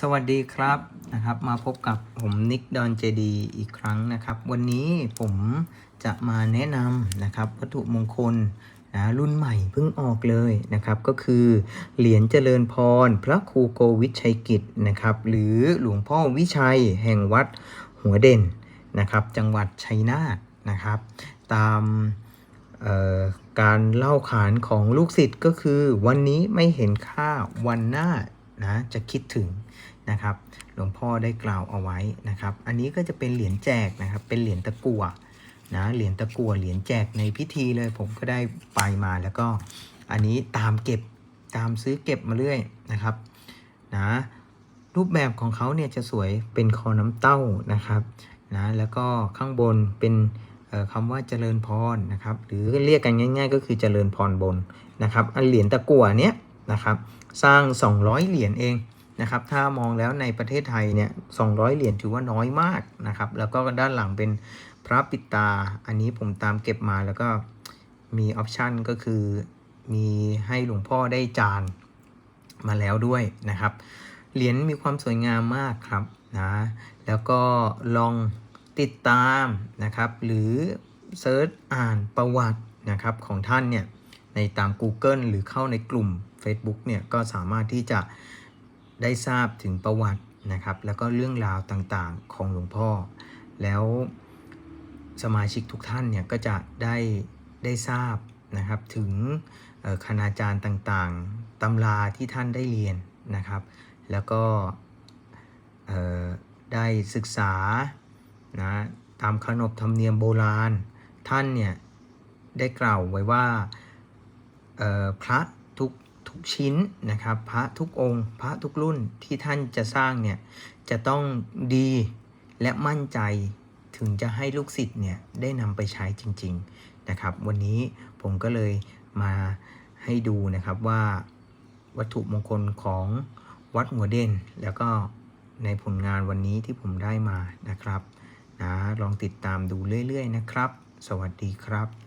สวัสดีครับนะครับมาพบกับผมนิกดอนเจดีอีกครั้งนะครับ วันนี้ผมจะมาแนะนำนะครับวัตถุมงคลนะรุ่นใหม่เพิ่งออกเลยนะครับ ก็คือเหรียญเจริญพร พระครูโกวิชัยกิจนะครับ หรือหลวงพ่อวิชัยแห่งวัดหัวเด่นนะครับ จังหวัดชัยนาทนะครับ ตามการเล่าขานของลูกศิษย์ก็คือ วันนี้ไม่เห็นค่าวันหน้า นะจะคิดถึงนะครับ หลวงพ่อได้กล่าวเอาไว้นะครับ อันนี้ก็จะเป็นเหรียญแจกนะครับ เป็นเหรียญตะกัวนะเหรียญตะกัวเหรียญแจกในพิธีเลยผมก็ได้ไปมาแล้วก็อันนี้ตามเก็บตามซื้อเก็บมาเรื่อยนะครับนะรูปแบบของเขาเนี่ยจะสวยเป็นคอน้ำเต้านะครับนะแล้วก็ข้างบนเป็นคำว่าเจริญพรนะครับ หรือเรียกกันง่าย ๆ ก็คือเจริญพรบนนะครับอันเหรียญตะกั่วเนี้ย นะครับสร้าง 200 เหรียญเองนะครับถ้ามองแล้วในประเทศไทยเนี่ย200 เหรียญถือว่าน้อยมากนะครับแล้วก็ด้านหลังเป็นพระปิตา อันนี้ผมตามเก็บมาแล้วก็มีออปชันก็คือมีให้หลวงพ่อได้จานมาแล้วด้วยนะครับ เหรียญมีความสวยงามมากครับนะแล้วก็ลองติดตามนะครับ หรือเซิร์ชอ่านประวัตินะครับของท่านเนี่ยในตาม Google หรือเข้าในกลุ่ม Facebook เนี่ยก็สามารถที่จะได้ทราบถึงประวัตินะครับ แล้วก็เรื่องราวต่างๆของหลวงพ่อ แล้วสมาชิกทุกท่านเนี่ยก็จะได้ได้ทราบนะครับถึงคณาจารย์ต่างๆตำราที่ท่านได้เรียนนะครับ แล้วก็ได้ศึกษานะตามขนบธรรมเนียมโบราณ ท่านเนี่ยได้กล่าวไว้ว่าพระทุก ทุกชิ้นนะครับ พระทุกองค์ พระทุกรุ่นที่ท่านจะสร้างเนี่ยจะต้องดีและมั่นใจถึงจะให้ลูกศิษย์เนี่ยได้นำไปใช้จริง ๆนะครับ วันนี้ผมก็เลยมาให้ดูนะครับว่าวัตถุมงคลของวัดหัวเด่น แล้วก็ในผลงานวันนี้ที่ผมได้มานะครับนะลองติดตามดูเรื่อย ๆ นะครับ สวัสดีครับ